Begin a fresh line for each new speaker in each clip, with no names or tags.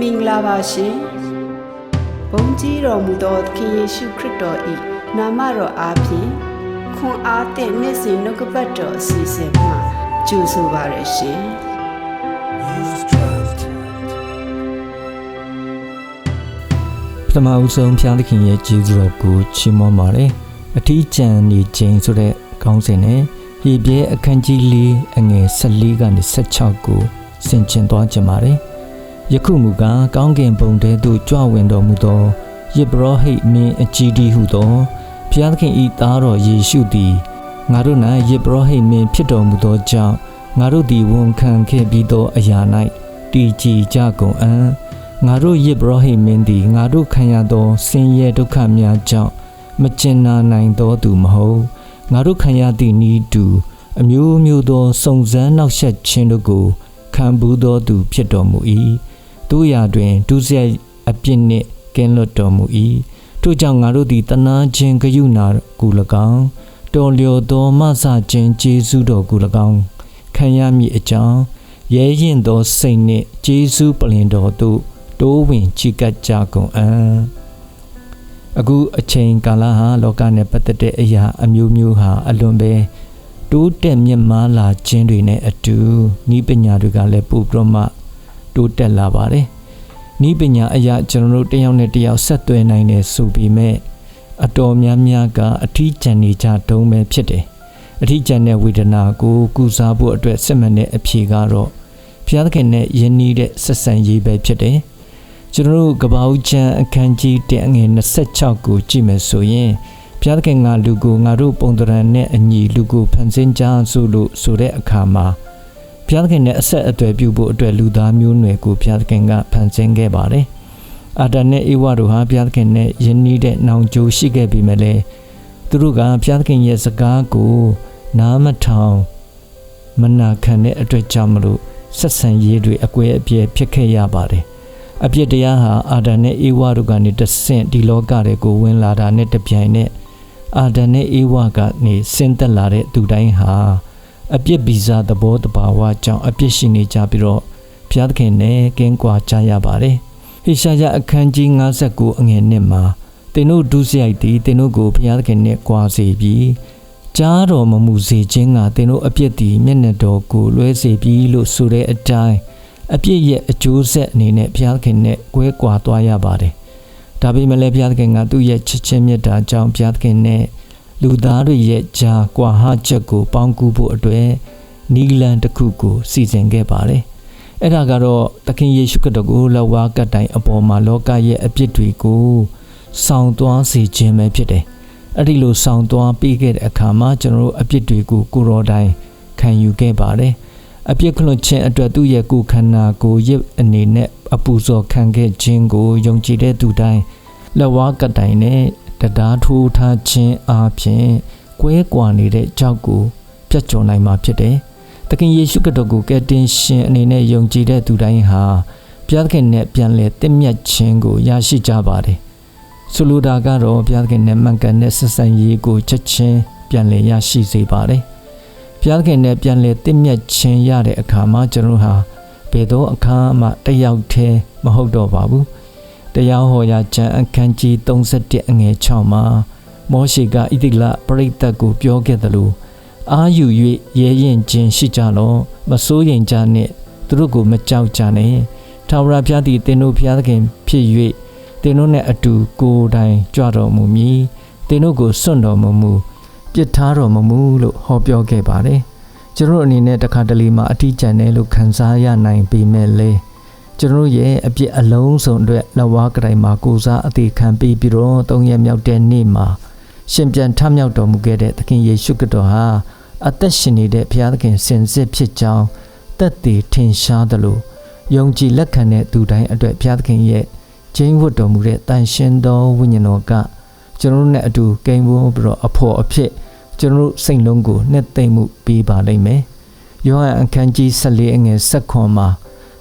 မင်္ဂလာပါရှင်ဘုန်းကြီးတော်မူသောသခင်ယေရှုခရစ်တော်၏နာမတော်အားဖြင့်ခွန်အားသည့်နေ့စဉ်နှုတ်ကပတ်တော်အစီအစဉ်မှာကြိုဆိုပါရရှင်
ပထမဦးဆုံးဖျားသခင်ရဲ့ကျေးဇူးတော်ကိုချီးမွမ်းပါတယ်အထီးကျန်နေခြင်းဆိုတဲ့ခေါင်းစဉ်နဲ့ဟေပြဲအခန်းကြီး၄အငယ်14ကနေ16ကိုဆင်ခြင်သွားကြပါတယ် ယခုမူကားကောင်းကင်ဘုံထဲသို့ကြွဝင်တော်မူသောယေဘရဟိတ်မင်းအကြီးဒီဟုသောဖျားသခင်ဤသားတော်ယေရှုသည်ငါတို့၌ယေဘရဟိတ်မင်းဖြစ်တော်မူသောကြောင့်ငါတို့သည်ဝန်ခံခဲ့ပြီးသောအရာ၌တည်ကြည်ကြကုန်အံ့ငါတို့ယေဘရဟိမင်းသည်ငါတို့ခံရသောဆင်းရဲဒုက္ခများကြောင့်မကျင်နာနိုင်သောသူမဟုတ်ငါတို့ခံရသည့်ဤတူအမျိုးမျိုးသောစုံစမ်းနှောက်ယှက်ခြင်းတို့ကိုခံဘူးသောသူဖြစ်တော်မူ၏ တို့ရာတွင်ဒုစရိုက်အပြစ်နှင့်ကင်းလွတ်တော်မူ၏ထို့ကြောင့်ငါတို့သည်တနာခြင်းဂယုဏကို၎င်းတော်လျော်သောမဆခြင်းကျေးဇူးတော်ကို၎င်းခံရမည်အကြောင်းရဲရင်သောစိတ်နှင့်ကျေးဇူးပလင်တော်သို့တိုးဝင်ချီကပ်ကြကုန်အံ့အခုအချိန်ကာလဟာလောကနဲ့ပတ်သက်တဲ့အရာအမျိုးမျိုးဟာအလွန်ပဲတိုးတက်မြင့်မားလာခြင်းတွေနဲ့အတူဤပညာတွေကလည်းပိုပြီးတော့မှ တိုးတက်လာပါတယ်ဤပညာအရာကျွန်တော်တို့တစ်ယောက်နဲ့တစ်ယောက်ဆက်သွယ်နိုင်တယ်ဆိုပေမဲ့အတော်များများကအထီးကျန်နေကြတုံးပဲဖြစ်တယ်အထီးကျန်တဲ့ဝေဒနာကိုကုစားဖို့အတွက်စစ်မှန်တဲ့အဖြေကတော့ဘုရားသခင်နဲ့ယဉ်နီးတဲ့ဆက်ဆံရေးပဲဖြစ်တယ်ကျွန်တော်တို့ကပ္ပဦးချမ်းအခန်းကြီး1အငယ်26ကိုကြည့်မယ်ဆိုရင်ဘုရားသခင်ကလူကိုငါတို့ပုံတရံနဲ့အညီလူကိုဖန်ဆင်းကြဆိုလို့ဆိုတဲ့အခါမှာ ဘုရားသခင်နဲ့အဆက်အသွယ်ပြုဖို့အတွက်လူသားမျိုးနွယ်ကိုဘုရားသခင်ကဖန်ဆင်းခဲ့ပါတယ်။အာဒံနဲ့ဧဝတို့ဟာဘုရားသခင်နဲ့ယဉ်နီးတဲ့နောင်ကြိုးရှိခဲ့ပြီမဲ့လေသူတို့ကဘုရားသခင်ရဲ့စကားကိုနားမထောင်မနာခံတဲ့အတွက်ကြောင့်မလို့ဆက်ဆံရေးတွေအကွဲအပြဲဖြစ်ခဲ့ရပါတယ်။အပြစ်တရားဟာအာဒံနဲ့အေဝါတို့ကနေတဆင့်ဒီလောကတွေကိုဝင်လာတာနဲ့တပြိုင်နက်အာဒံနဲ့အေဝါကနေဆင်းသက်လာတဲ့သူတိုင်းဟာ အပြစ်ဗီဇသဘောတဘာဝကြောင့်အပြစ်ရှိနေကြပြီးတော့ဘုရားသခင်နဲ့ကင်းကွာကြရပါတယ်။ဟေရှာယအခန်းကြီး59အငယ်1မှာသင်တို့ဒုစရိုက်သည်သင်တို့ကိုဘုရားသခင်နဲ့ကွာစေပြီးကြားတော်မမူစေခြင်းကသင်တို့အပြစ်သည်မျက်နှာတော်ကိုလွှဲစေပြီးလို့ဆိုတဲ့အတိုင်းအပြစ်ရဲ့အကျိုးဆက်အနေနဲ့ဘုရားသခင်နဲ့ကွဲကွာသွားရပါတယ်။ဒါပေမဲ့လည်းဘုရားသခင်ကသူ့ရဲ့ချစ်ချင်းမြတ်တာကြောင့်ဘုရားသခင်နဲ့ လူသားတွေရဲ့ကြားကွာဟချက်ကို ပေါင်းကူးဖို့အတွက်နီလန်တစ်ခုကိုစီစဉ်ခဲ့ပါတယ်။အဲ့ဒါကတော့သခင်ယေရှုခရစ်တော်ကိုလက်ဝါးကပ်တိုင်အပေါ်မှာလောကရဲ့အပြစ်တွေကိုဆောင်သွားစေခြင်းပဲဖြစ်တယ်။အဲ့ဒီလိုဆောင်သွားပြီးခဲ့တဲ့အခါမှာကျွန်တော်တို့အပြစ်တွေကိုကိုယ်တော်တိုင်ခံယူခဲ့ပါတယ်။အပြစ်ခလွတ်ခြင်းအတွက်သူ့ရဲ့ကိုယ်ခန္ဓာကိုယ်ရစ်အနေနဲ့အပူဇော်ခံခဲ့ခြင်းကိုယုံကြည်တဲ့သူတိုင်းလက်ဝါးကတိုင်နဲ့ တရားထိုးထားခြင်းအပြင်ကွဲကွာနေတဲ့ကြောက်ကိုပြတ်ကျော်နိုင်မှာဖြစ်တယ်။သခင်ယေရှုခရစ်တော်ကိုကယ်တင်ရှင်အနေနဲ့ယုံကြည်တဲ့သူတိုင်းဟာဘုရားသခင်နဲ့ပြန်လည်တင့်မြတ်ခြင်းကိုရရှိကြပါတယ်။ဆိုလိုတာကတော့ဘုရားသခင်နဲ့မှန်ကန်တဲ့ဆက်ဆံရေးကိုချက်ချင်းပြန်လည်ရရှိစေပါတယ်။ဘုရားသခင်နဲ့ပြန်လည်တင့်မြတ်ခြင်းရတဲ့အခါမှာကျွန်တော်တို့ဟာဘယ်တော့အခါမှတယောက်တည်းမဟုတ်တော့ပါဘူး တရားဟောရာကျမ်းအခန်းကြီး31အငယ်6မှာမောရှေကဣတိလပရိသတ်ကိုပြောခဲ့တယ်လို့အာယူ၍ရဲရင်ခြင်းရှိကြလော့မစိုးရင်ကြနှင့်သူတို့ကိုမကြောက်ကြနဲ့ထာဝရဘုရားသည်သင်တို့ဘုရားသခင်ဖြစ်၍သင်တို့နဲ့အတူကိုယ်တိုင်ကြွတော်မူမည်သင်တို့ကိုစွန့်တော်မမူပြစ်ထားတော်မမူလို့ဟောပြောခဲ့ပါတယ်ကျွန်တော်တို့အနေနဲ့တခါတလေမှအထီးကျန်တယ်လို့ခံစားရနိုင်ပေမဲ့လေ ကျွန်တော်တို့ရဲ့အပြစ်အလုံးစုံအတွက်လက်ဝါးကတိုင်မှာကိုစားအသေးခံပြီးပြီးတော့သုံးရက်မြောက်တဲ့နေ့မှာရှင်ပြန်ထမြောက်တော်မူခဲ့တဲ့သခင်ယေရှုခရစ်တော်ဟာအသက်ရှင်နေတဲ့ဘုရားသခင်စင်စစ်ဖြစ်ကြောင်းသက်သေထင်ရှားသလိုယုံကြည်လက်ခံတဲ့သူတိုင်းအတွက်ဘုရားသခင်ရဲ့ကျင်းဝတ်တော်မူတဲ့တန်ရှင်သောဝိညာဉ်တော်ကကျွန်တော်တို့နဲ့အတူကိန်းဝန်းပြီးတော့အဖို့အဖြစ်ကျွန်တော်တို့စိတ်လုံးကိုနှစ်သိမ့်မှုပေးပါလိမ့်မယ်။ယောဟန်အခန်းကြီး14အငယ်7ခွန်မှာ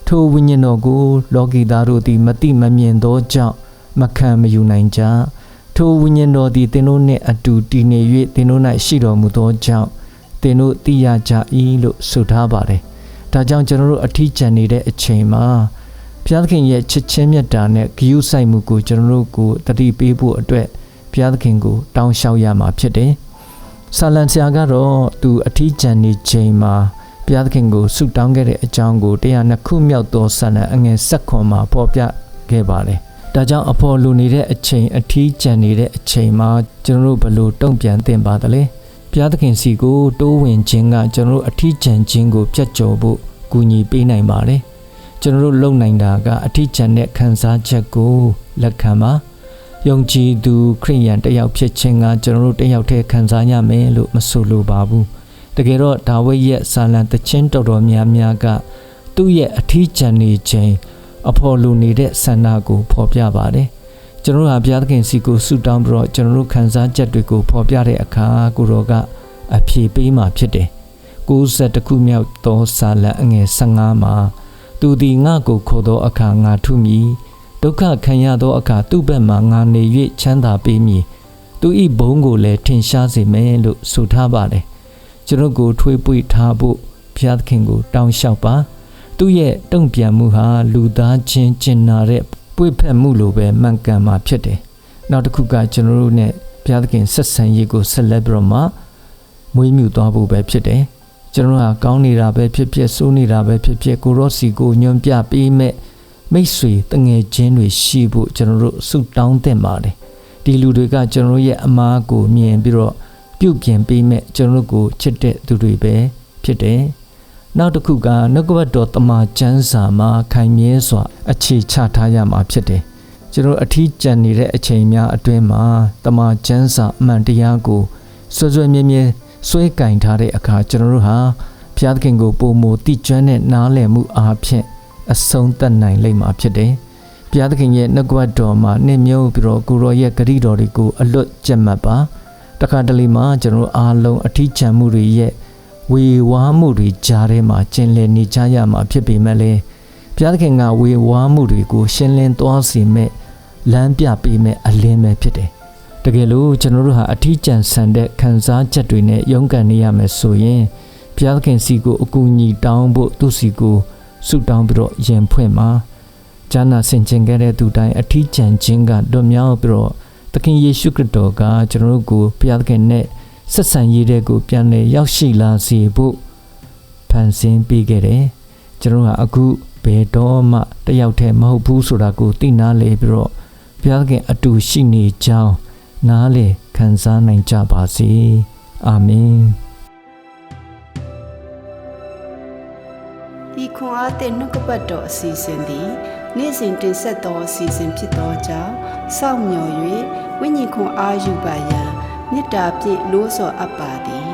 ထိုဝိညာဉ်တော်ကို လောကီသားတို့သည်မတိမမြင်သောကြောင့်မခံမယူနိုင်ကြ။ထိုဝိညာဉ်တော်သည်သင်တို့နှင့်အတူတည်နေ၍သင်တို့၌ရှိတော်မူသောကြောင့်သင်တို့သိရကြ၏လို့ဆိုထားပါတယ်။ဒါကြောင့်ကျွန်တော်တို့အထီးကျန်နေတဲ့အချိန်မှာဘုရားသခင်ရဲ့ချစ်ချင်းမြတ်တာနဲ့ဂရုစိုက်မှုကိုကျွန်တော်တို့ကိုတတိပေးဖို့အတွက်ဘုရားသခင်ကိုတောင်းလျှောက်ရမှာဖြစ်တယ်။ဆာလန်ဆရာကတော့သူအထီးကျန်နေချိန်မှာ ဘုရားသခင်ကိုဆုတောင်းခဲ့တဲ့အကြောင်းကို102ခုမြောက်သောဆာလံအငယ်7ခွန်မှာဖော်ပြခဲ့ပါတယ်။ဒါကြောင့်အဖော်လူနေတဲ့အချိန်အထီးကျန်နေတဲ့အချိန်မှာကျွန်တော်တို့ဘယ်လိုတုံ့ပြန်သင့်ပါသလဲ။ဘုရားသခင်စီကိုတိုးဝင်ခြင်းကကျွန်တော်တို့အထီးကျန်ခြင်းကိုပြတ်ကျော်ဖို့ကူညီပေးနိုင်ပါတယ်။ကျွန်တော်တို့လုံနိုင်တာကအထီးကျန်တဲ့ခံစားချက်ကိုလက်ခံပါ။ယုံကြည်သူခရိယန်တစ်ယောက်ဖြစ်ခြင်းကကျွန်တော်တို့တစ်ယောက်တည်းခံစားရမယ်လို့မဆိုလိုပါဘူး။ တကယ်တော့ဒါဝိဒ်ရဲ့ဆာလံတခြင်းတော်တော်များများကသူ့ရဲ့အထီးကျန်နေခြင်းအဖော်လူနေတဲ့ဆန္ဒကိုဖော်ပြပါတယ်။ကျွန်တော်တို့ဟာဘုရားသခင်စီကိုဆုတောင်းပြီးတော့ကျွန်တော်တို့ခံစားချက်တွေကိုဖော်ပြတဲ့အခါကိုရောကအဖြေပေးမှဖြစ်တယ်။60ခုမြောက်သောဆာလံအငယ်15မှာသူသည်ငါ့ကိုခေါ်သောအခါငါထုမည်ဒုက္ခခံရသောအခါသူ့ဘက်မှငါနေ၍ချမ်းသာပေးမည်သူ၏ဘုန်းကိုလည်းထင်ရှားစေမယ်လို့ဆိုထားပါတယ် ကျွန်တော်ကိုထွေးပွေထားဖို့ဘုရားသခင်ကို တောင်းလျှောက်ပါသူ့ရဲ့တုံ့ပြန်မှုဟာလူသားချင်းကျင်နာတဲ့ပွေဖက်မှုလိုပဲမှန်ကန်မှာဖြစ်တယ်နောက်တစ်ခုကကျွန်တော်တို့ ਨੇ ဘုရားသခင်ဆက်ဆံရေးကိုဆက်လက်ပြီးတော့မှမွေးမြူသွားဖို့ပဲဖြစ်တယ်ကျွန်တော်ကကောင်းနေတာပဲဖြစ်ဖြစ်ဆိုးနေတာပဲဖြစ်ဖြစ်ကိုရော့စီကိုညွန်ပြပေးမဲ့မိတ်ဆွေတငယ်ချင်းတွေရှိဖို့ကျွန်တော်တို့ဆုတောင်းသင့်ပါတယ်ဒီလူတွေကကျွန်တော်ရဲ့အမားကိုမြင်ပြီးတော့ ပြုတ်ပြင်ပေးမဲ့ကျွန်တော်တို့ကိုချစ်တဲ့သူတွေပဲဖြစ်တယ်နောက်တစ်ခုကနှုတ်ကပတ်တော်တမန်ကျမ်းစာမှာခိုင်မြဲစွာအခြေချထားရမှာဖြစ်တယ်ကျွန်တော်အထီးကျန်နေတဲ့အချိန်များအတွင်းမှာတမန်ကျမ်းစာအမှန်တရားကိုဆွဆွမြဲမြဲဆွဲကင်ထားတဲ့အခါကျွန်တော်တို့ဟာဘုရားသခင်ကိုပုံမူတိကျွမ်းတဲ့နားလည်မှုအားဖြင့်အဆုံးသတ်နိုင်လိမ့်မှာဖြစ်တယ်။ဘုရားသခင်ရဲ့နှုတ်ကပတ်တော်မှာနှင့်မျိုးပြီးတော့ကိုရောရဲ့ဂရုတော်တွေကိုအလွတ်ကျက်မှတ်ပါ။ တခါတလေမှာကျွန်တော်အားလုံးအထီးကျန်မှုတွေရဲ့ဝေဝါးမှုတွေကြားထဲမှာကျင်လည်နေကြရမှာဖြစ်ပေမဲ့လည်းဘုရားသခင်ကဝေဝါးမှုတွေကိုရှင်းလင်းသွားစေမဲ့လမ်းပြပေးမဲ့အလင်းပဲဖြစ်တယ်။တကယ်လို့ကျွန်တော်တို့ဟာအထီးကျန်ဆန်တဲ့ခံစားချက်တွေနဲ့ရုန်းကန်နေရမယ်ဆိုရင်ဘုရားသခင်စီကိုအကူအညီတောင်းဖို့သူ့စီကိုဆုတောင်းပြီးတော့ယင်ဖွင့်မှာဂျာနာဆင်ကျင်ခဲ့တဲ့သူတိုင်းအထီးကျန်ခြင်းကလွတ်မြောက်ပြီးတော့ သခင်ယေရှုခရစ်တော်ကကျွန်တော်တို့ကိုဘုရားသခင်နဲ့ဆက်ဆံရေးတဲ့ကိုပြန်လည်ရောက်ရှိလာစေဖို့ဖန်ဆင်းပေးခဲ့တယ်ကျွန်တော်ကအခုဘယ်တော့မှတယောက်တည်းမဟုတ်ဘူးဆိုတာကိုသိနာလေပြီးတော့ဘုရားသခင်အတူရှိနေကြောင်းနားလေခံစားနိုင်ကြပါစေအာမင်
ဤခွန်အားသည့်နှုတ်ကပတ်တော်အစီအစဉ်သည်နေ့စဉ်တင်ဆက်သောအစီအစဉ်ဖြစ်သောကြောင့်စောင့်မျှော်၍ ဝိညာဉ်ခွန်အားယူပါရန်မေတ္တာဖြင့်လို့ဆော်အပ်ပါသည်